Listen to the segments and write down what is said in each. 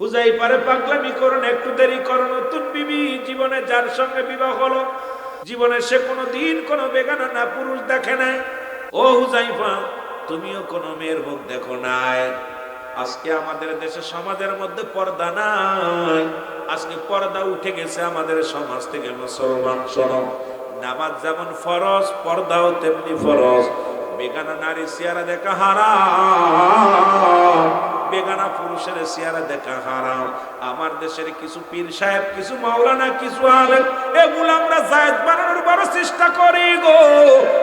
হুজাই পারে, পাগলামি করুন, একটু দেরি করো নতুন বিবি জীবনে যার সঙ্গে বিবাহ হলো, জীবনে সে কোনো দিন কোনো বেগানা না, পুরুষ দেখে নাই। ও হুজাইফা, তুমিও কোনো মেয়ের মুখ দেখো নাই। আজকে আমাদের দেশে সমাজের মধ্যে পর্দা নাই। আজকে পর্দা উঠে গেছে আমাদের সমাজ থেকে, মুসলমান, শোনো। নামাজ যেমন ফরজ, পর্দাও তেমনি ফরজ। বেগানা নারী চেহারা দেখা হারাম। বেগানা পুরুষের চেহারা দেখা হারাম। আমার দেশের কিছু পীর সাহেব, কিছু মাওলানা, কিছু আলেম, এগুলো আমরা জায়দ বানানোর বড় চেষ্টা করি গো।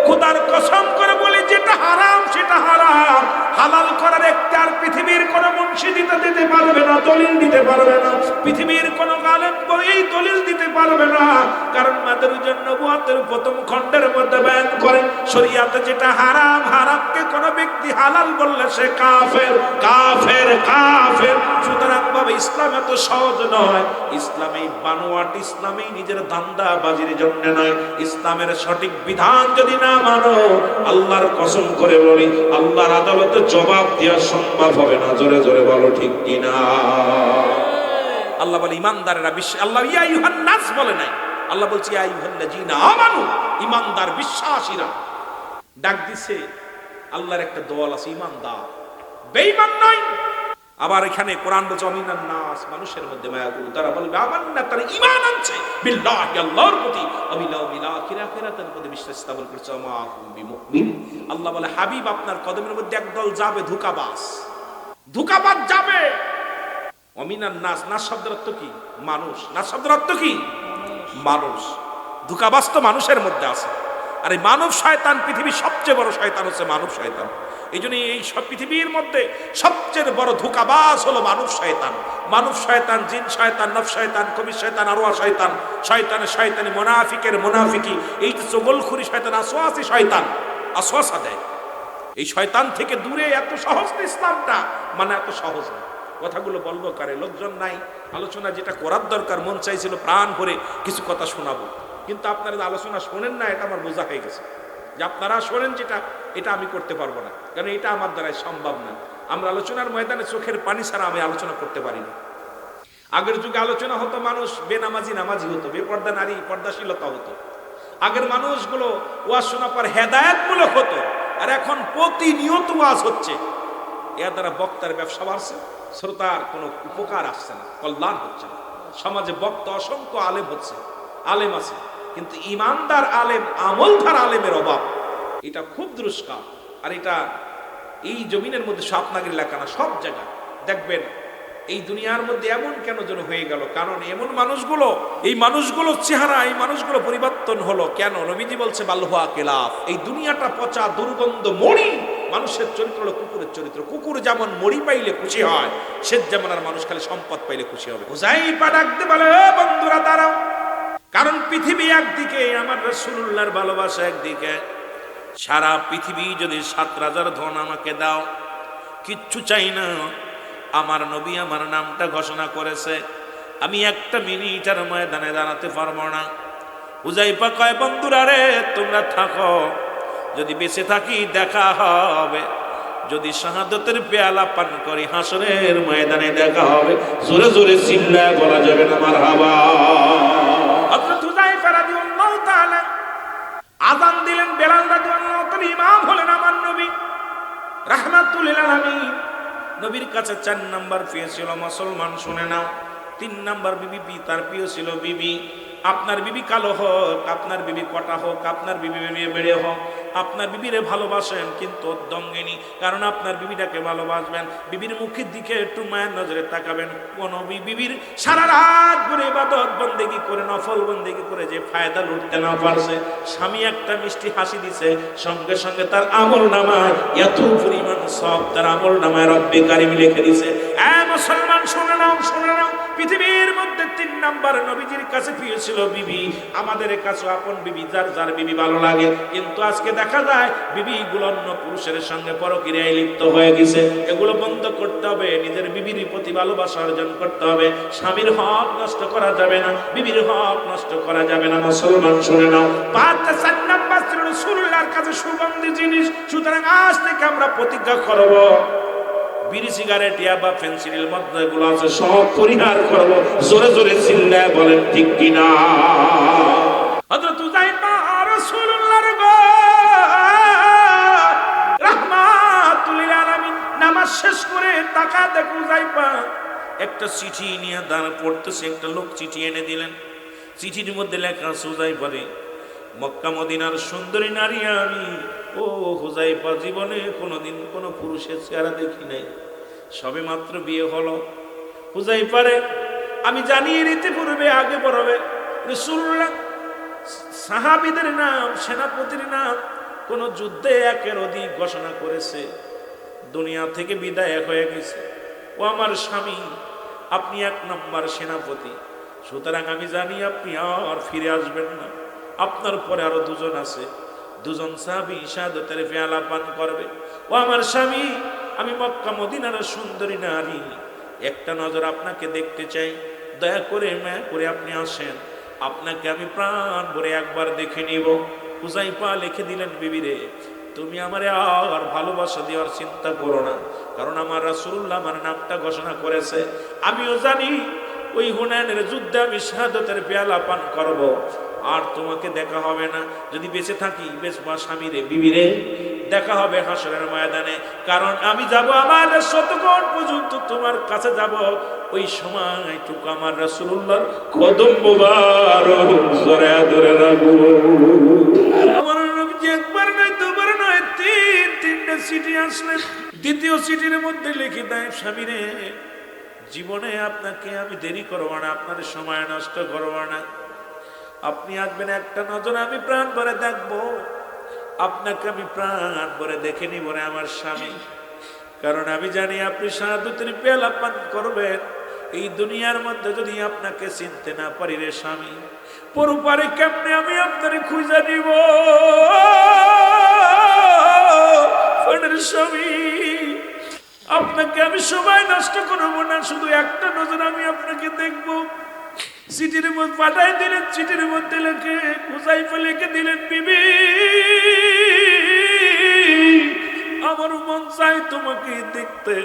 খুদার কসম করে বলি যেটা হারাম, সেটা হারাম। হালাল করার একটা আর পৃথিবীর কোন মুন্সি দিতে দিতে পারবে না, দলিল দিতে পারবে না। পৃথিবীর কোন আলেম এই দলিল দিতে পারবে না। কারণ মাদারুজন নবুয়াতের প্রথম খণ্ডের মধ্যে বয়ান করে, শরিয়াতে যেটা হারাম, হারামকে কোন ব্যক্তি হালাল বললে সে কাফের কাফের কাফের। সুতরাং বাবা, ইসলাম এত সহজ নয়। ইসলাম এই বানোয়াট ইসলামই নিজের ধান্দা বাজির জন্য নয়। ইসলামের সঠিক বিধান যদি না মানো, আল্লাহর কসম করে বলি, আল্লাহর আদালতে জবাব দেওয়া সম্ভব হবে না। জোরে জোরে বলো, ঠিক কিনা? আল্লাহ বলে, ইমানদারেরা বিশ্ব আল্লাহ ইয়া ইউহান নাস বলে নাই। আল্লাহ বলছে, ইয়া ইউহাল্লাযিনা আমানু, ইমানদার বিশ্বাসীরা। ডাক দিছে, আল্লাহর একটা দল আছে, ইমানদার। বেঈমান নয়। আবার এখানে কোরআন বলছে, অমিনান নাস মানুষের মধ্যে মায়া গুরু। তারা বলবে, আমান্না তারা ঈমান আনছে। আল্লাহর প্রতি বিলা প্রতি বিশ্বাস স্থাপন করছে। আল্লাহ বলে, হাবিব, আপনার কদমের মধ্যে একদল যাবে, ধোঁকাবাজ। ধোঁকাবাজ যাবে। অমিনান নাস নাস শব্দের অর্থ কি? মানুষ। নাস শব্দের অর্থ কি? মানুষ। ধোঁকাবাজ তো মানুষের মধ্যে আছে। আর এই মানব শয়তান পৃথিবীর সবচেয়ে বড় শয়তান হচ্ছে মানব শয়তান। এই জন্য এই সব পৃথিবীর মধ্যে সবচেয়ে বড় ধোঁকাবাজ হলো মানব শয়তান। মানব শয়তান, জিন শয়তান নব শয়তান কবির শয়তান, আরোয়া শয়তান। শয়তানের শয়তানি মোনাফিকের মোনাফিকি। এই যে চগলখুরি শয়তান আসোয়াসি শয়তান। আসোয়াসা দেয়। এই শয়তান থেকে দূরে এত সহজ ইসলামটা? মানে এত সহজ না। কথাগুলো বলব কারে? লোকজন নাই। আলোচনা যেটা করার দরকার, মন চাইছিল প্রাণ ভরে কিছু কথা শোনাবো। কিন্তু আপনারা আলোচনা শোনেন না, এটা আমার বোঝা হয়ে গেছে। যে আপনারা শোনেন যেটা, এটা আমি করতে পারব না। কারণ এটা আমার দ্বারাই সম্ভব না। আমরা আলোচনার ময়দানে চোখের পানি ছাড়া আমি আলোচনা করতে পারি না। আগের যুগে আলোচনা হতো মানুষ বেনামাজি নামাজি হতো, বেপর্দা নারী, পর্দাশীলতা হতো। আগের মানুষগুলো ওয়াজ শোনা পর হেদায়তমূলক হতো। আর এখন প্রতিনিয়ত ওয়াজ হচ্ছে। এর দ্বারা বক্তার ব্যবসা বাড়ছে, শ্রোতার কোনো উপকার আসছে না, কল্যাণ হচ্ছে না। সমাজে বক্তা অসংখ্য আলেম হচ্ছে, আলেম আছে। কিন্তু ইমানদার আলেম, আমলধার আলেমের অভাব। এটা খুব দুষ্কার আর এটা এই জমিনের মধ্যে স্বপ্নাগির লেখা না, সব জায়গায় দেখবেন, এই দুনিয়ার মধ্যে এমন কেন যেন হয়ে গেল? কারণ এমন মানুষগুলো, এই মানুষগুলো চেহারা, এই মানুষগুলো পরিবর্তন হলো কেন? নবীজি বলছে, বাল্হুয়া কেলাফ এই দুনিয়াটা পচা, দুর্গন্ধ, মরি মানুষের চরিত্র হলো কুকুরের চরিত্র। কুকুর যেমন মরি পাইলে খুশি হয় সে যেমন আর মানুষ খালি সম্পদ পাইলে খুশি হবে। ডাকতে বন্ধুরা, দাঁড়াও। কারণ পৃথিবী একদিকে, আমার রসুল্লাহর ভালোবাসা একদিকে। সারা পৃথিবী যদি সাত রাজার ধন আমাকে দাও, কিচ্ছু চাই না। আমার নবী আমার নামটা ঘোষণা করেছে। আমি একটা মিনিটার ময়দানে দাঁড়াতে পারব না। উজাইপা কয়, বন্ধুরা রে, তোমরা থাকো। যদি বেঁচে থাকি দেখা হবে। যদি শাহাদতের পেয়ালা পান করি, হাসরের ময়দানে দেখা হবে। জোরে জোরে চিল্লা বলা যাবে না আমার হাবা হযরত হুযায়ফা রাদিয়াল্লাহু তাআলা আযান দিলেন, বেলাল রাদিয়াল্লাহু তাআলা ইমাম হলেন আমার নবী। রাহমাতুল আলামিন। নবীর কাছে চার নাম্বার প্রিয় ছিল, মুসলমান শুনে নাও। তিন নাম্বার বিবি তার প্রিয় ছিল বিবি। আপনার বিবি কালো হোক, আপনার বিবি কটা হোক, আপনার বিবি বেড়ে হোক আপনার বিবিরে ভালোবাসেন কিন্তু দঙ্গেনি কারণ আপনার বিবিটাকে ভালোবাসবেন। বিবির মুখের দিকে একটু মায়ের নজরে তাকাবেন। কোন বিবির সারা রাত ধরে ইবাদত বন্দেগি করে, নফল বন্দেগি করে যে ফায়দা লুটতে না পারছে, স্বামী একটা মিষ্টি হাসি দিছে, সঙ্গে সঙ্গে তার আমল নামায় এত পরিমাণ সব তার আমল নামায় রব্বে কারিম লিখে দিছে। এ মুসলমান, শুনে নাও শুনে নাও পৃথিবীর মধ্যে তিন নাম্বার নবীজির কাছে পেয়েছিল বিবি। আমাদের কাছে আপন বিবি, যার যার বিবি ভালো লাগে। কিন্তু আজকে দেখা যায় বিবি গুলো অন্য পুরুষের সঙ্গে পরক্রিয়ায় লিপ্ত হয়ে গেছে। এগুলো বন্ধ করতে হবে, নিজের বিবির প্রতি ভালোবাসা অর্জন করতে হবে। স্বামীর হক নষ্ট করা যাবে না, বিবির হক নষ্ট করা যাবে না। মুসলমান, শুনে নাও। পাঁচ চার নাম্বার ছিল কাছে সুগন্ধি জিনিস। সুতরাং আজ থেকে আমরা প্রতিজ্ঞা করব। বিড়ি, সিগারেট ইয়া বা ফেন্সিলের মধ্যে গুলো আছে, সব পরিহার করব। জোরে জোরে চিল্লায় বলেন, ঠিক কিনা? হযরত উযাইফা রাসূলুল্লাহর গো রাহমাতুল লিল আলামিন, নামাজ শেষ করে তাকা দেখু উযাইফা একটা চিঠি নিয়ে দাঁড় পড়তেছে একটা লোক চিঠি এনে দিলেন। চিঠির মধ্যে লেখা সুজাই পারে মক্কা মদিনার সুন্দরী নারী আমি। ও হুজাইফা জীবনে কোনোদিন কোনো পুরুষের চেহারা দেখি নাই। সবে মাত্র বিয়ে হলো। হুজাইফারে আমি জানি এর ইতিপূর্বে আগে পড়বে রসুল্লাহ সাহাবিদের নাম, সেনাপতির নাম, কোন যুদ্ধে একের অধিক ঘোষণা করেছে। দুনিয়া থেকে বিদায় হয়ে গেছে। ও আমার স্বামী, আপনি এক নম্বর সেনাপতি। সুতরাং আমি জানি আপনি আর ফিরে আসবেন না। আপনার পরে আরও দুজন আছে। দুজন সাহাবি শাহাদতের পেয়ালা পান করবে। ও আমার স্বামী, আমি মক্কা মদিনার সুন্দরী নারী। একটা নজর আপনাকে দেখতে চাই। দয়া করে, মায়া করে আপনি আসেন। আপনাকে আমি প্রাণ ভরে একবার দেখে নিব। হুজাইফা লিখে দিলেন, বিবিরে, তুমি আমারে আর ভালোবাসা দেওয়ার চিন্তা করো না। কারণ আমার রাসূলুল্লাহ আমার নামটা ঘোষণা করেছে। আমিও জানি ওই হুনায়নের যুদ্ধে আমি শাহাদতের পেয়ালা পান করব। আর তোমাকে দেখা হবে না। যদি বেঁচে থাকি বেশ বা স্বামীরে, বিবিরে। দেখা হবে হাসরের ময়দানে। কারণ আমি যাব আমার শতকোট পর্যন্ত তোমার কাছে যাব। ওই সময়টুকু আমার রাসূলুল্লাহর কদম মুবারক। জোরে ধরে রাখব আমার নবীজি একবার নয়, দুবার নয়, তিন, তিনটা সিটি আসলে দ্বিতীয় সিটির মধ্যে লিখে দেয়, স্বামীরে জীবনে আপনাকে আমি দেরি করব না আপনার সময় নষ্ট করব না। আপনি আসবেন একটা নজর, আমি প্রাণ ভরে দেখব। আপনাকে আমি প্রাণ ভরে দেখে নিব রে আমার স্বামী। কারণ আমি জানি আপনি সাধুতের পেলা পান করবেন। এই দুনিয়ার মধ্যে যদি আপনাকে চিনতে না পারি রে স্বামী পরপারে কেমনে আমি আপনার খুঁজে নিব? স্বামী। আপনাকে আমি সময় নষ্ট করব না, শুধু একটা নজর আমি আপনাকে দেখব। চিঠির মধ্যে পাঠাই দিলেন, চিঠির মধ্যে লেখে কুসাইফে লিখে দিলেন, বিবি, আমার মন চাই তোমাকে দেখতে,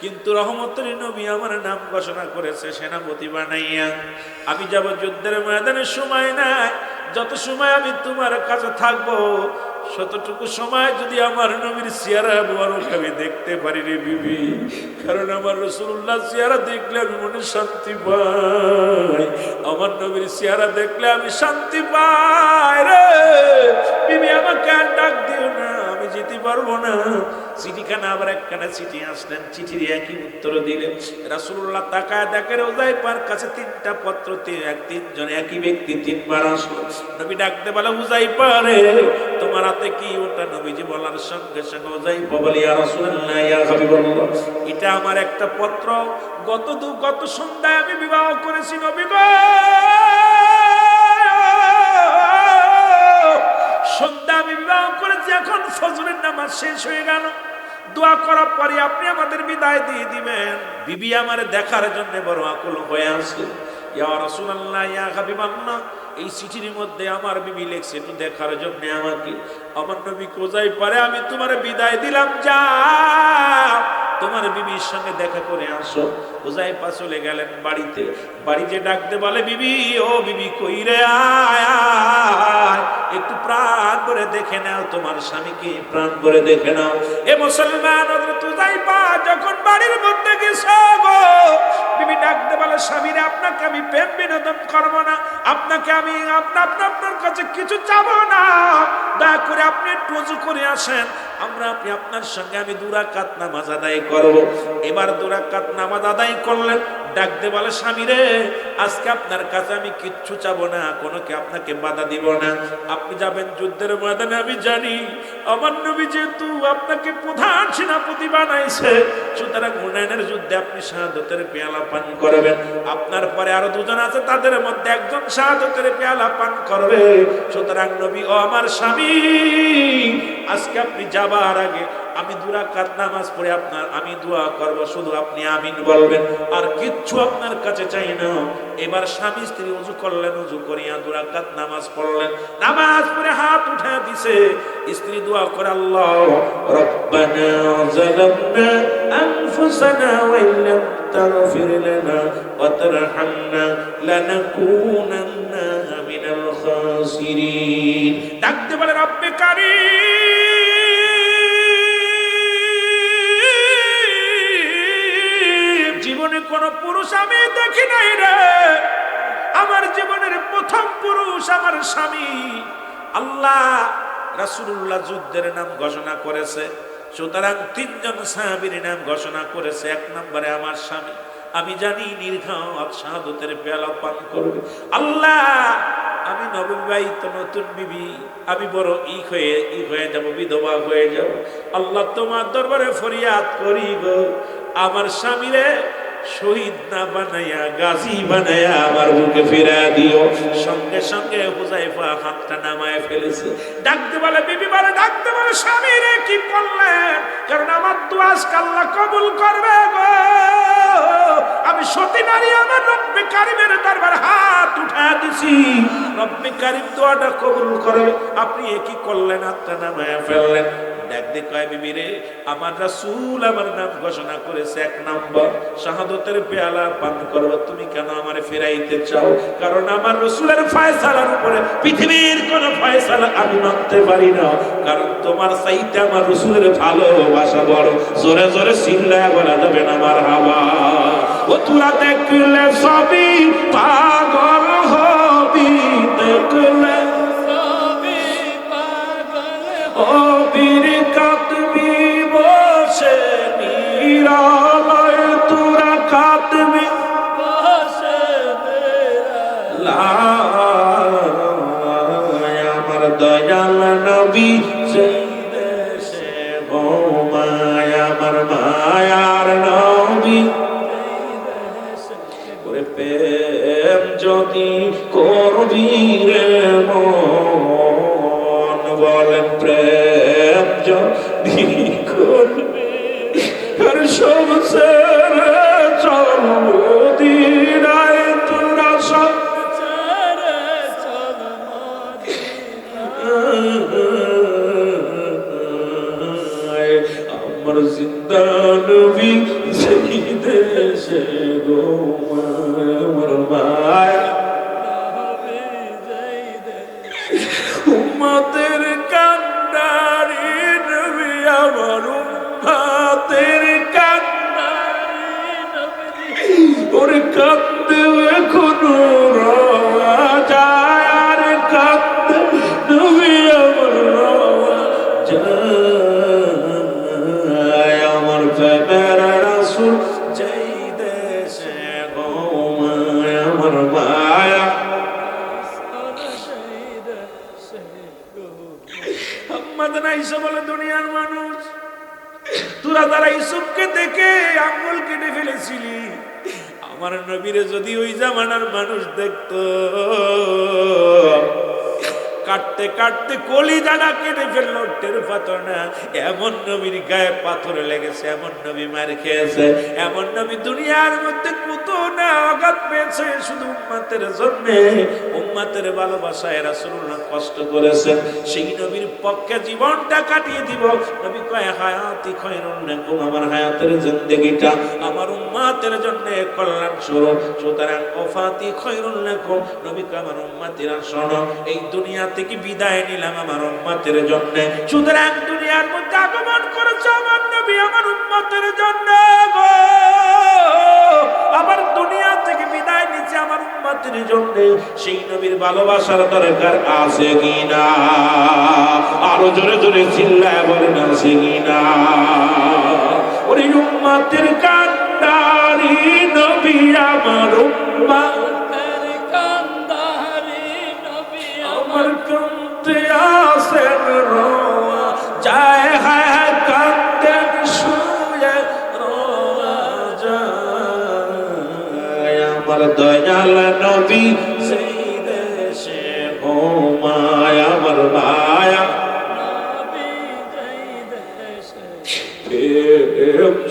কিন্তু রহমতের নবী আমার নাম ঘোষণা করেছে, সেনাপতি বানাইয়া। আমি যাব যুদ্ধের ময়দানে, সময় নাই, যত সময় আমি তোমার কাছে থাকব শতটুকু সময় যদি আমার নবীর সিয়ারা মুবারক আমি দেখতে পারি রে বিবি, কারণ আমার রসুল্লাহ চেহারা দেখলে আমি মনে শান্তি পাই। আমার নবীর সিয়ারা দেখলে আমি শান্তি পাই রে। বিবি, আমাকে ডাক দিও না। যেতে পারব না। চিঠিখানা আবার একখানা চিঠি আসলেন। চিঠির একই উত্তর দিলেন রাসুল্লাহ তাকায় দেখেন ওজাই পার কাছে তিনটা পত্র এক তিনজন, একই ব্যক্তি তিনবার আসলো। নবী ডাকতে বলে, উজাই পারে, তোমার হাতে কি ওটা? নবীজি বলার সঙ্গে সঙ্গে ওজাই বলি হাবিবাল্লাহ। এটা আমার একটা পত্র। গত দু গত সন্ধ্যায় আমি বিবাহ করেছি নবী গো। আমি বিবাহ করেছি, এখন ফজরের নামাজ শেষ হয়ে গেল। দোয়া করার পরে আপনি আমাদের বিদায় দিয়ে দিবেন। বিবি আমার দেখার জন্য বড় আকুল হয়ে আছে এই চিঠির মধ্যে আমার বিবি লেখছে, একটু দেখার জন্য আমাকে। আমার নবী কোজাই পারে, আমি তোমার বিদায় দিলাম যা তোমার বিবির সঙ্গে দেখা করে আসো। ওজাইপা চলে গেলেন বাড়িতে। বাড়িতে ডাকতে বলে, বিবি, ও বিবি কই রে আয়। একটু প্রাণ করে দেখে নাও, তোমার স্বামীকে প্রাণ করে দেখে নাও। এ মুসলমান হযরত উজাইফা যখন বাড়ির মধ্যে গেছো গো, বিবি ডাকতে বলে, স্বামীরে, আপনাকে আমি প্রেম বিনোদন করব না। আপনাকে আমি আপনা আপনা, আপনার কাছে কিছু চাবো না। দয়া করে আপনি একটু করে আসেন। আমরা আপনি আপনার সঙ্গে আমি দুরাকাত নামাজ আদায় করব। এবার দুরাকাত নামাজ আদায় করলেন। ডাকতে বলে, স্বামী রে, আজকে আপনার কাছে আমি কিচ্ছু চাবো না, কোনো কে আপনাকে বাধা দিব না? আপনি যাবেন যুদ্ধের ময়দানে, আমি জানি। আমার নবী যেহেতু আপনাকে প্রধান সেনাপতি বানাইছে, সুতরাং হুনায়নের যুদ্ধে আপনি শাহাদতের পেয়ালা পান করবেন। আপনার পরে আরও দুজন আছে, তাদের মধ্যে একজন শাহাদতের পেয়ালা পান করবে। সুতরাং নবী, ও আমার স্বামী, আজকে আপনি যাবার আগে আমি দুরাকাত নামাজ পড়ে আপনার, আমি দোয়া করব, শুধু আপনি আমিন বলবেন। আর কিচ্ছু আপনার কাছে চাই না। এবার স্বামী স্ত্রী উজু করলেন, উজু করিয়া দুরাকাত নামাজ পড়লেন। নামাজ পড়ে হাত উঠে দিছে। স্ত্রী দোয়া করে রব্বানা জালামনা আনফুসানা ওয়া ইল্লাম তাগফির লানা ওয়া তারহামনা লানাকুনান্না মিনাল খাসিরিন। ডাকতে বলে, রব্বে কারীম জীবনে কোন পুরুষ আমি দেখি নাই রে। আমার জীবনের প্রথম পুরুষ আমার স্বামী। আল্লাহ রাসূলুল্লাহ যুদ্ধের নাম ঘোষণা করেছে। সুতরাং তিনজন সাহাবীর নাম ঘোষণা করেছে। এক নম্বরে আমার স্বামী। আমি জানি নির্ঘাত শাহাদতের পেয়ালা পান করবে। আল্লাহ, আমি নববিবাহিত নতুন বিবি। আমি বড় ই হয়ে ই হয়ে যাব, বিধবা হয়ে যাব। আল্লাহ তোমার দরবারে ফরিয়াদ করি গো আমার স্বামীরে শহীদ না বানাইয়া, গাজী বানাইয়া আমার বুকে ফিরা দিও। সঙ্গে সঙ্গে হুজাইফা হাতটা নামায় ফেলেছে। ডাকতে বলে, বিবি বলে, ডাকতে বলে, স্বামী রে, কি করলেন? কারণ আমার দুয়াস কাল্লা কবুল করবে গো। আমি সতী নারী, আমার রব্বে কারিমের দরবার হাত উঠা দিছি। রব্বে কারিম দোয়াটা কবুল করবে। আপনি এ কি করলেন? হাতটা নামায় ফেললেন। ডাক দিয়ে কয় বিবি রে, আমার রাসূল আমার নাম ঘোষণা করেছে, এক নম্বর। শাহাদতের পেয়ালা পান করব তুমি কেন আমার ফেরাইতে চাও? কারণ আমার রসুলের ফয়সালার উপরে পৃথিবীর কোন ফয়সালা আমি মানতে পারি না। কারণ তোমার চাইতে আমার রসুলের ভালোবাসা বড়। জোরে জোরে চিল্লায় বলা যাবে না আমার হাওয়া। ও তুরা দেখলে সবই পাগল হবি, দেখলে সবই পাগল ও তোরা তারা ইসুফকে দেখে আঙ্গুল কেটে ফেলেছিলি। আমার নবীরে যদি ওই জামানার মানুষ দেখতো, কাটতে কাটতে কলি দানা কেটে ফেলল, টের পাতো না। এমন নবীর গায়ে পাথর লেগেছে, এমন নবী মার খেয়েছে, এমন নবী দুনিয়ার মধ্যে কত না আঘাত পেয়েছে, শুধু উম্মাতের জন্য। উম্মাতের ভালোবাসায় রাসূলুল্লাহ কষ্ট করেছেন সেই নবীর পক্ষে জীবনটা কাটিয়ে দিব। নবী কয়, হায়াতি খয়রুন লাকুম, আমার হায়াতের জিন্দেগিটা, আমার উম্মাতের জন্য কল্যাণ স্বরূপ সুতরাং ওফাতি খয়রুন লাকুম। নবী কয়, আমার উম্মাতিরা, শোনো, এই দুনিয়া থেকে বিদায় নিলাম আমার উম্মাতের জন্য। সুতরাং দুনিয়ার মধ্যে আগমন করেছে আমার নবী, আমার উম্মাতের জন্য। উম্মাতের জন্য সেই নবীর ভালোবাসার দরকার আছে কিনা? আরও জোরে জোরে চিল্লায় বলেন, আছে কিনা? ওরে উম্মাতের কান্ডারি নবী, আমার উম্মা আমার কান্তে আসেন রোয়া আমার দয়াল নবী, সেই দেশে ও মায় আমার মায়া।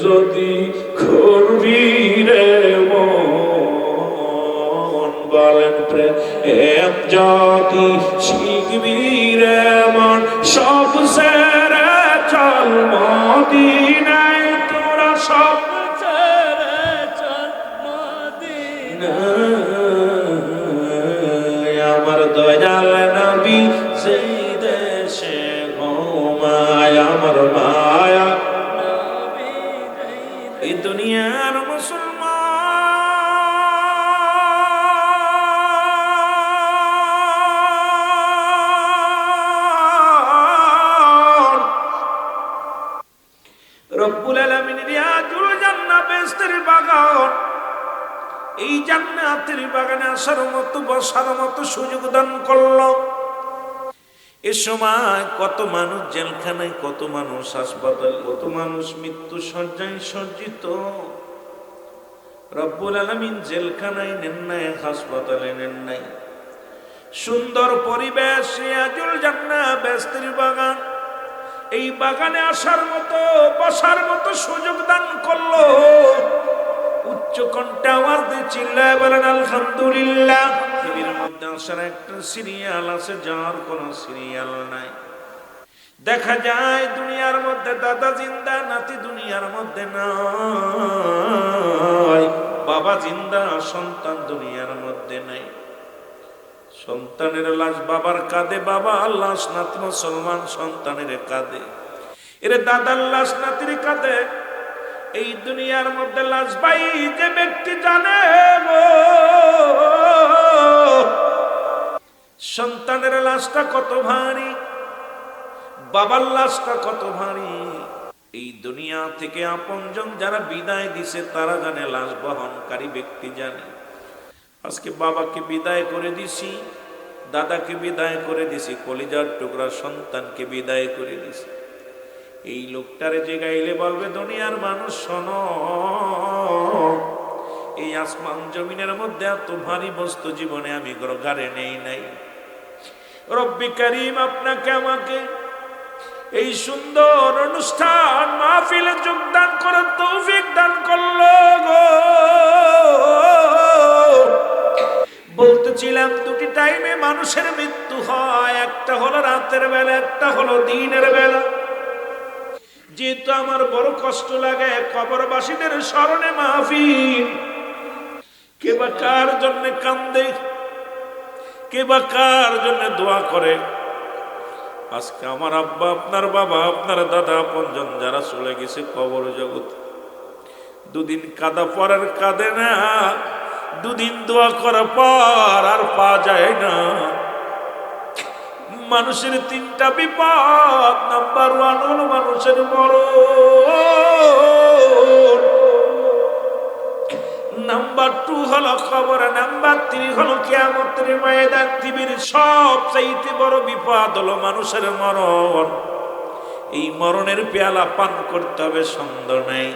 যদি করবি রে মন বলেন প্রেম যদি শিখবি রে মন, সব সেরে চল মদিন। জান্নাতের বাগানে আসার মতো, বসার মতো সুযোগ দান করল। এ সময় কত মানুষ জেলখানায়, কত মানুষ হাসপাতাল, কত মানুষ মৃত্যু সজ্জায় সজ্জিত। রব্বুল আলমিন জেলখানায় নেন নাই, হাসপাতালে নেন নাই। সুন্দর পরিবেশ রিয়াজুল জান্নাহ, বেস্তির বাগান। এই বাগানে আসার মতো, বসার মতো সুযোগ দান করল। মধ্যে একটা সিরিয়াল আছে, যার কোনো সিরিয়াল নাই। দেখা যায় দুনিয়ার মধ্যে দাদা জিন্দা, নাতি দুনিয়ার মধ্যে নাই। বাবা জিন্দা, সন্তান দুনিয়ার মধ্যে নাই। সন্তানের লাশ বাবার কাঁধে, বাবা লাশ নাতি মুসলমান সন্তানের কাঁধে। এর দাদার লাশ নাতির কাঁধে এই দুনিয়ার মধ্যে লাশ ভাই যে ব্যক্তি জানে সন্তানের লাশটা কত ভারী, বাবার লাশটা কত ভারী। এই দুনিয়া থেকে আপনজন যারা বিদায় দিছে, তারা জানে লাশ বহনকারী ব্যক্তি জানে। আজকে বাবাকে বিদায় করে দিছি, দাদাকে বিদায় করে দিছি, কলিজার টুকরা সন্তানকে বিদায় করে দিছি। এই লোকটারে যে গাইলে বলবে, দুনিয়ার মানুষ, শোনো, এই আসমান জমিনের মধ্যে এত ভারী বস্তু জীবনে আমি গাড়ে নেই নাই। রব্বি করিম আপনাকে আমাকে এই সুন্দর অনুষ্ঠান মাহফিলে যোগদান করে তৌফিক দান করল গো। বলতেছিলাম, দুটি টাইমে মানুষের মৃত্যু হয়, একটা হলো রাতের বেলা, একটা হলো দিনের বেলা। যেহেতু আমার বড় কষ্ট লাগে কবরবাসীদের স্মরণে মাহফিল। কে বা কার জন্য কান্দে? কে বা কার জন্য দোয়া করে? আজকে আমার আব্বা, আপনার বাবা, আপনার দাদা আপনজন যারা চলে গেছে কবর জগৎ, দুদিন কাদা পরের কাঁদে না, দুদিন দোয়া করার পর আর পা যায় না। মানুষের তিনটা বিপদ। নাম্বার ওয়ান হলো মানুষের মরণ। নাম্বার টু হলো খবর। নাম্বার থ্রি হলো কেয়ামতের ময়দান। পৃথিবীর সব চাইতে বড় বিপদ হলো মানুষের মরণ। এই মরণের পেয়ালা পান করতে হবে সুন্দর নাই।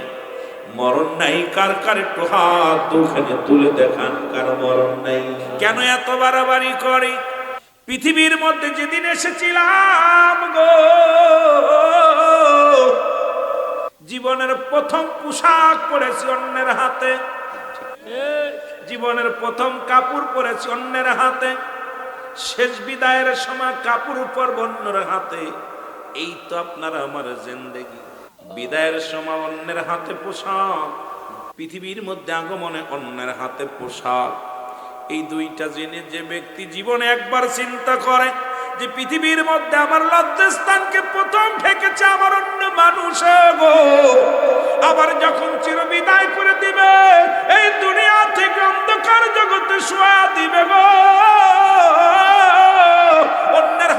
মরণ নাই, কার কার একটু হাত দুখানে তুলে দেখান, কার মরণ নাই। কেন এত বাড়াবাড়ি করে? পৃথিবীর মধ্যে যেদিন এসেছিলাম গো, জীবনের প্রথম পোশাক পরেছি অন্যের হাতে। জীবনের প্রথম কাপড় পরেছি অন্যের হাতে। শেষ বিদায়ের সময় কাপড় উপর অন্যের হাতে। এই তো আপনারা আমার জিন্দেগি। বিদায়ের সময় অন্যের হাতে পোশাক, পৃথিবীর মধ্যে আগমনে অন্যের হাতে পোশাক। এই দুইটা জেনে যে ব্যক্তি জীবনে একবার চিন্তা করে যে পৃথিবীর মধ্যে আমার লজ্জাস্থানকে প্রথম ঠেকেছে আমার অন্য মানুষ আবার যখন চির বিদায় করে দিবে, এই দুনিয়া থেকে অন্ধকার জগতে শোয়া দিবে গো।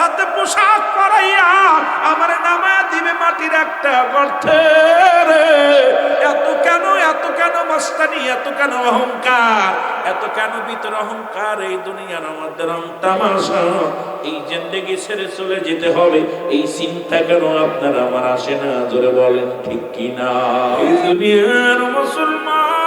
হাতে পোশাক পরাইয়া আমার নামা দিবে মাটির একটা গর্তে রে। এত কেন এত কেন মস্তানি, এত কেন অহংকার, এত কেন ভিতর অহংকার এই দুনিয়ার আমাদের তামাশা? এই জিন্দেগি ছেড়ে চলে যেতে হবে, এই চিন্তা কেন আপনার আমার আসে না? জোরে বলেন, ঠিক কি না এই দুনিয়ার মুসলমান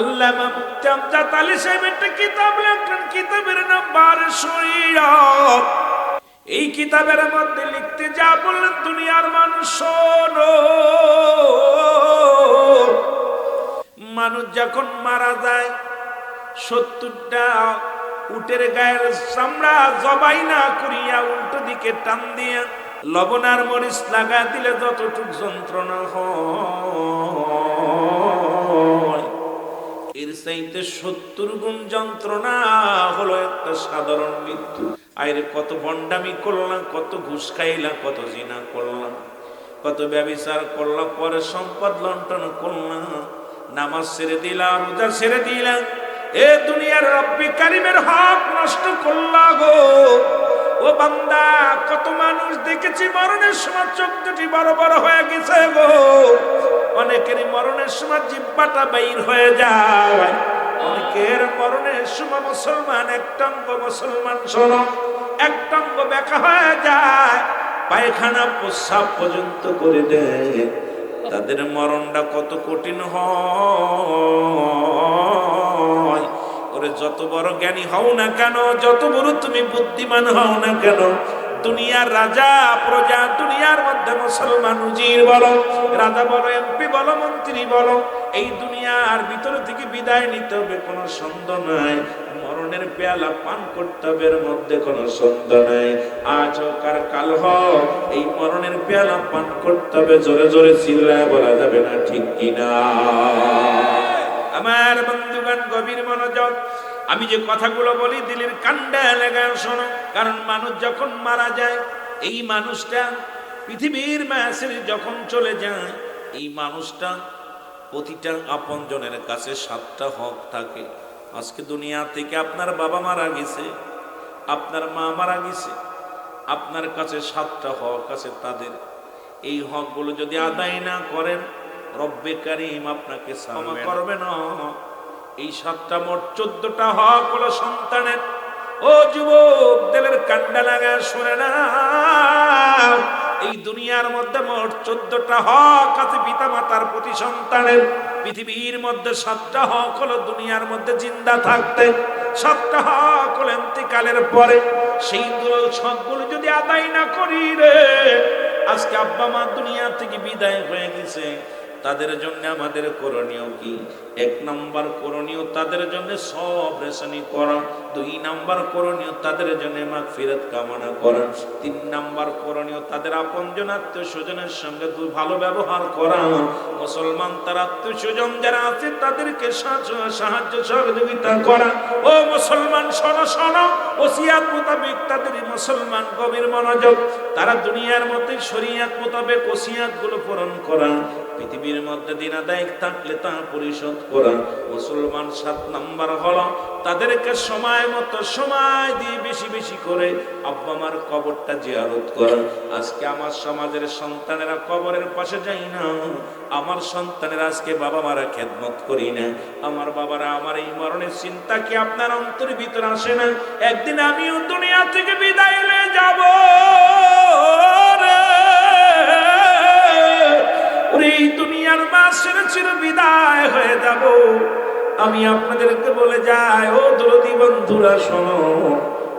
আল্লাহ মুক্তামজাত আলী সাহেব একটা কিতাব লেখলেন কিতাবের নাম বার শরীয়ত এই কিতাবের মধ্যে লিখতে যা বললেন, দুনিয়ার মানুষ শোনো। মানুষ যখন মারা যায়, সত্তরটা উটের গায়ের চামড়া জবাই না করিয়া উল্টো দিকে টান দিয়া লবণ আর মরিচ লাগা দিলে যতটুক যন্ত্রণা হয়। এর চাইতে সত্তর গুণ যন্ত্রণা হলো একটা সাধারণ মৃত্যু। আইরে কত ভণ্ডামি করলাম, কত ঘুষ খাইলাম, কত জিনা করলাম, কত ব্যবচার করলাম, পরে সম্পদ লন্টন করলাম, নামাজ ছেড়ে দিলাম, রোজা ছেড়ে দিলাম। এ দুনিয়ার রব্বি কারিমের হক নষ্ট করলা গো। ও বান্দা, কত মানুষ দেখেছি মরণের সময় চোখ দুটি বড় বড় হয়ে গেছে গো। অনেকেরই মরণের সময় জিব্বাটা বাইর হয়ে যায়। অনেকের মরণের সময় মুসলমান একটাঙ্গ মুসলমান শোনো একটাঙ্গ বেকা হয়ে যায়। পায়খানা প্রস্রাব পর্যন্ত করে দেয়। তাদের মরণটা কত কঠিন হয়। ওরে, যত বড় জ্ঞানী হও না কেন, যত বড় তুমি বুদ্ধিমান হও না কেন দুনিয়ার রাজা, প্রজা, দুনিয়ার মধ্যে মুসলমান, উজির বলো, রাজা বলো, এমপি বলো, মন্ত্রী বলো, এই দুনিয়ার ভিতর থেকে বিদায় নিতে হবে, কোনো সন্দেহ নাই। মরণের পেয়ালা পান করতে হবে, এর মধ্যে কোনো সন্দেহ নাই। আজ হোক আর কাল হোক, এই মরণের পেয়ালা পান করতে হবে, জোরে জোরে চিল্লায় বলা যাবে না ঠিক কিনা। আমার বন্ধুগণ, গভীর মনোযোগ আমি যে কথাগুলো বলি দিলের কান্ডা লেগা শোনো। কারণ মানুষ যখন মারা যায় এই মানুষটা পৃথিবীর ম্যাসের যখন চলে যায় এই মানুষটা প্রতিটা আপনজনের কাছে সাতটা হক থাকে। আজকে দুনিয়া থেকে আপনার বাবা মারা গেছে আপনার মা মারা গেছে আপনার কাছে সাতটা হক আছে তাদের। এই হকগুলো যদি আদায় না করেন রব্বে কারিম আপনাকে ক্ষমা করবে না। এই সাতটা মোট চোদ্দটা হক হলো সন্তানের। ও যুবক দেলের কান্ডা লাগা শুনে না। এই দুনিয়ার মধ্যে মোট চোদ্দটা হক আছে পিতা মাতার প্রতি সন্তানের। পৃথিবীর মধ্যে সাতটা হক হলো দুনিয়ার মধ্যে জিন্দা থাকতে। সাতটা হক হলো এন্তিকালের পরে। সেইগুলো সবগুলো যদি আদায় না করি রে, আজকে আব্বা মা দুনিয়া থেকে বিদায় হয়ে গেছে। তাদের জন্য আমাদের করণীয় কি? এক নাম্বার করণীয় তাদের জন্য সব রেশনি করা দুই নাম্বার করণীয় তাদের জন্য মাগ ফিরত কামনা করা তিন নাম্বার করণীয় তাদের আপনজন আত্মীয় স্বজনের সঙ্গে দু ভালো ব্যবহার করা মুসলমান তার আত্মীয় স্বজন যারা আছে, তাদেরকে সাহায্য- সহযোগিতা করা ও মুসলমান, শোনো শোনো, ওসিয়াত মোতাবেক তাদের মুসলমান গভীর মনোযোগ, তারা দুনিয়ার মতে শরিয়াত মোতাবেক ওসিয়াতগুলো পূরণ করা পৃথিবীর মধ্যে দিন আদায় থাকলে তা পরিশোধ করা। মুসলমান সাত নাম্বার হলো, তাদেরকে সময় মতো সময় দিয়ে বেশি বেশি করে আব্বা মার কবরটা জিয়ারত করা। আজকে আমার সমাজের সন্তানেরা কবরের পাশে যাই না। আমার সন্তানের আজকে বাবা মারা খেদমত করি না। আমার বাবারা আমার এই মরণের চিন্তা কি আপনার অন্তরের ভিতরে আসে না? একদিন আমিও দুনিয়া থেকে বিদায় যাব। এই দুনিয়ার বিদায় হয়ে যাব। আমি আপনাদেরকে বলে যাই, ও বন্ধুরা, শোনো,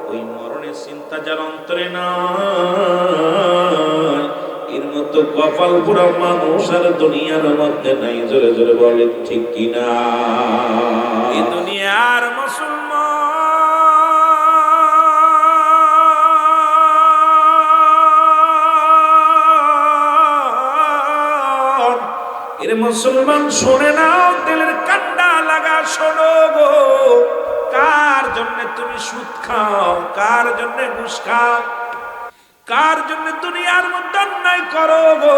ওই মরণের চিন্তা যার অন্তরে না এর মতো কপাল পুরা মানুষ আর দুনিয়ার মধ্যে নাই, জোরে জোরে বলে ঠিক কিনা? এই দুনিয়ার মুসলমান মুসলমান শোনে না, তেলের কান্ডা লাগা, শোনো গো। কার জন্য তুমি সুদ খাও? কার জন্য ঘুষ খাও? কার জন্য দুনিয়ার মধ্যে অন্যায় করো গো?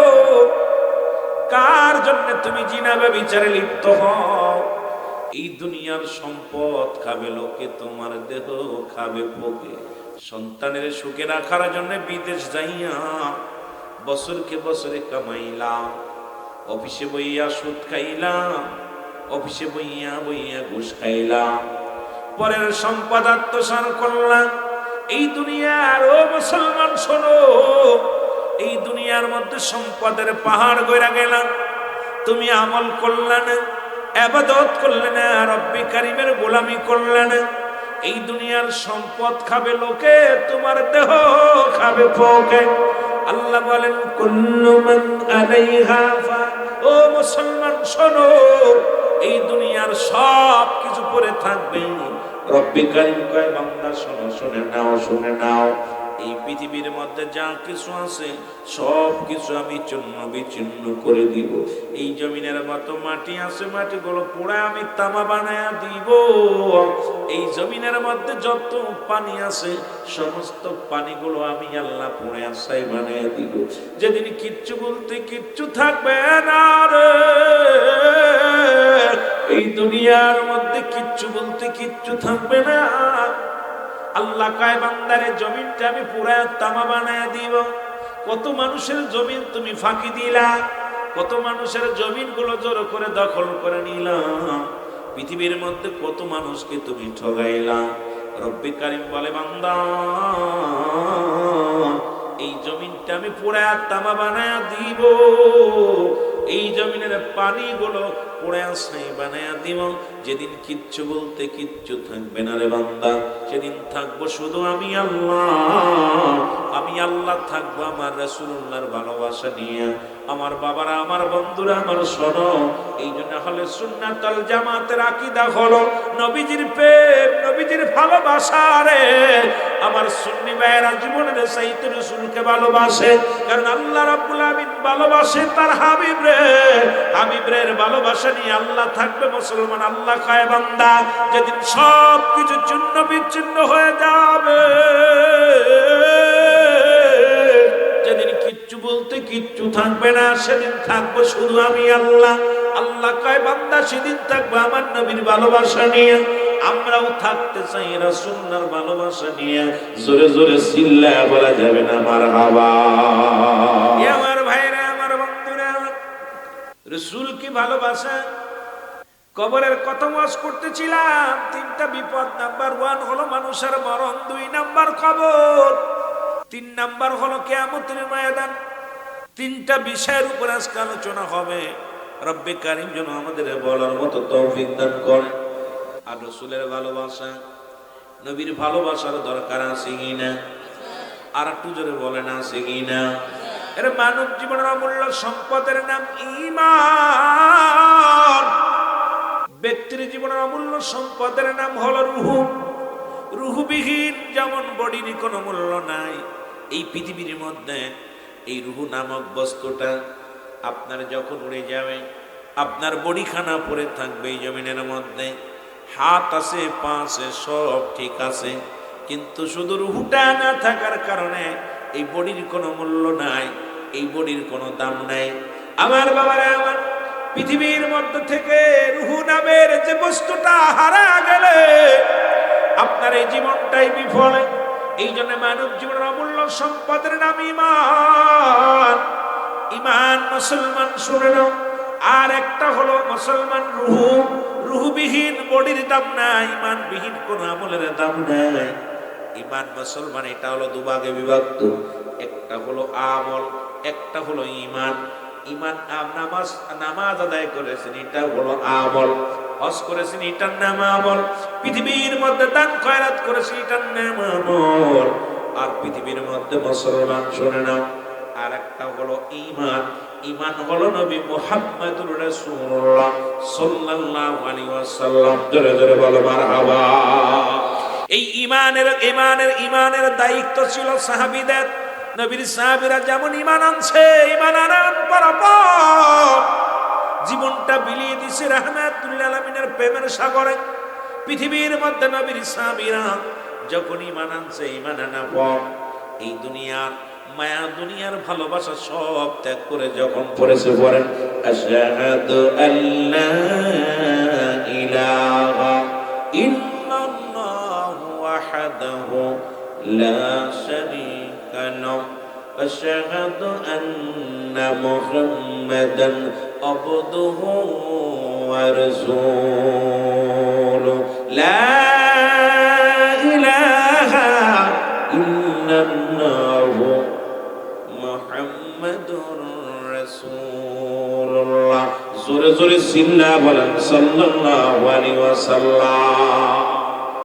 কার জন্য তুমি জিনাবে বিচারে লিপ্ত হও? এই দুনিয়ার সম্পদ খাবে লোকে, তোমার দেহ খাবে পোকে সন্তানের সুখে রাখার জন্য বিদেশ যাইয়া বছরকে বছরে কামাইলাম। অফিসে বইয়া সুদ খাইলাম, অফিসে বইয়া বইয়া ঘুষ খাইলাম। পরের সম্পদ আত্মসার করলাম। এই দুনিয়ার, ও মুসলমান, শোনো, এই দুনিয়ার মধ্যে সম্পদের পাহাড় গইরা গেলাম। তুমি আমল করলা না আবাদত করলে না রব্বি কারিমের গোলামি করলে না এই দুনিয়ার সম্পদ খাবে লোকে, তোমার দেহ খাবে পোকে আল্লাহ বলেন কুল্লুমান আলাইহা ও মুসলমান, শোনো, এই দুনিয়ার সব কিছু পরে থাকবে। রব্বি কারিম কয়, বান্দা, শোনো, শুনে নাও শুনে নাও। এই পৃথিবীর মধ্যে যা কিছু আছে, সব কিছু আমি চূর্ণ বিচ্ছিন্ন করে দিব। এই জমিনের মতো মাটি আছে, মাটিগুলো পোড়া আমি তামা বানায় দিব। এই জমিনের মধ্যে যত পানি আছে, সমস্ত পানিগুলো আমি আল্লাহ পোড়ে আসাই বানায় দিব। যেদিন কিচ্ছু বলতে কিচ্ছু থাকবে না রে। এই দুনিয়ার মধ্যে কিচ্ছু বলতে কিচ্ছু থাকবে না। আল্লাহ কয়, বান্দারে, জমিনটা আমি পুরা তামা বানায় দিব। কত মানুষের জমিন তুমি ফাঁকি দিলা, কত মানুষের জমিনগুলো জোর করে দখল করে নিলাম পৃথিবীর মধ্যে কত মানুষকে তুমি ঠগাইলা। রব্বি কারিম বলে, বান্দা, এই জমিনটা আমি পুরা তামা বানায় দিব। এই জমিনের পানিগুলো পড়ে বানায়া দিব। যেদিন কিচ্ছু বলতে কিচ্ছু থাকবে না রে বান্দা। সেদিন থাকব শুধু আমি আল্লাহ। আমি আল্লাহ থাকব আমার রাসূলুল্লাহর ভালোবাসা নিয়ে। আমার বাবারা, আমার বন্ধুরা, আমার শোনো। এই জন্য হলে সুন্নাতল জামাতের আকীদা হলো নবীজির প্রেম, নবীজির ভালোবাসা রে। আমার সুন্নি ভাইয়েরা জীবনের সাহিত্য রসুলকে ভালোবাসে। কারণ আল্লাহ রাব্বুল আমিন ভালোবাসে তার হাবিব রে। হাবিব রে ভালোবাসা নিয়ে আল্লাহ থাকবে মুসলমান, আল্লাহ খায় বান্দা। যেদিন সব কিছু চূর্ণ বিচ্ছিন্ন হয়ে যাবে। যেদিন কিচ্ছু বলতে কিচ্ছু থাকবে না, সেদিন থাকব শুধু আমি আল্লাহ। আল্লাহ কয় বান্দা, সেদিন থাকব আমার নবীর ভালোবাসা নিয়ে। আমরাও থাকতে চাই রাসূলুল্লাহর ভালোবাসা নিয়ে। জোরে জোরে চিল্লা বলা যাবে না আমার হাওয়া আমার ভাইরা আমার বন্ধুরা রসুল কি ভালোবাসা? কবরের কত ওয়াজ করতেছিলাম তিনটা বিপদ নাম্বার ওয়ান হলো মানুষের মরণ দুই নাম্বার কবর তিন নাম্বার হলো কেয়ামতের ময়দান। তিনটা বিষয়ের উপর আজকে আলোচনা হবে। রব্বে কারিম যেন আমাদের বলার মতো তৌফিক দান করে আর রসুলের ভালোবাসা, নবীর ভালোবাসার দরকার আছে কি না? আর একটু জোরে বলে না আছে কিনা এর মানব জীবনের অমূল্য সম্পদের নাম ইমান ব্যক্তির জীবনের অমূল্য সম্পদের নাম হলো রুহু। রুহুবিহীন যেমন বডির কোনো মূল্য নাই, এই পৃথিবীর মধ্যে এই রুহু নামক বস্তুটা আপনার যখন উড়ে যাবে, আপনার বডিখানা পড়ে থাকবে এই জমিনের মধ্যে। হাত আছে, পা আছে, সব ঠিক আছে। কিন্তু শুধু রুহুটা না থাকার কারণে এই বডির কোনো মূল্য নাই, এই বডির কোনো দাম নাই। আমার বাবারা, আমার পৃথিবীর মধ্য থেকে রুহু নামের যে বস্তুটা হারা গেলে, আপনার এই জীবনটাই বিফলে। এই জন্য মানব জীবনের অমূল্য সম্পদের নাম ইমান ইমান মুসলমান শুনে আর একটা হলো মুসলমান রুহু। রুহুবিহীন বডির দাম নাই, ইমানবিহীন কোন আমলের দাম নাই। ইমান মুসলমান, এটা হলো দুভাগে বিভক্ত। একটা হলো আমল, একটা হলো ইমান। ইমান নামাজ নামাজ আদায় করেছেন, এটা হলো আমল। হজ করেছেন, এটার নাম আমল। পৃথিবীর মধ্যে দান খয়রাত করেছেন, এটার নাম আমল। আর পৃথিবীর মধ্যে মুসলমান শুনে নাও আর একটা হলো ইমান। ইমান হলো নবী মুহাম্মদুর রাসূলুল্লাহ সাল্লাল্লাহু আলাইহি ওয়াসাল্লাম। জোরে জোরে বলো, মারহাবা। এই ইমানের ইমানের ইমানের দায়িত্ব ছিল সাহাবীদের। নবীর সাহাবীরা যেমন ইমান আনছে, ইমান আনার পরপর জীবনটা বিলিয়ে দিছে রাহমাতুল্লাহ আলামিনের প্রেমের সাগরে। পৃথিবীর মধ্যে নবীর সাহাবীরা যখন ইমান আনছে, ইমান আনার পর এই দুনিয়ার মায়া দুনিয়ার ভালোবাসা সব ত্যাগ করে যখন পড়েছে পড়েন আশহাদু আল্লা ইলাহা ইল্লাল্লাহু ওয়াহদাহু লা শারীকা লাহু أشهد أن محمدا عبده ورسوله لا জোরে জোরে সিল্লা বলেন সাল্লাল্লাহু আলাইহি ওয়াসাল্লাম।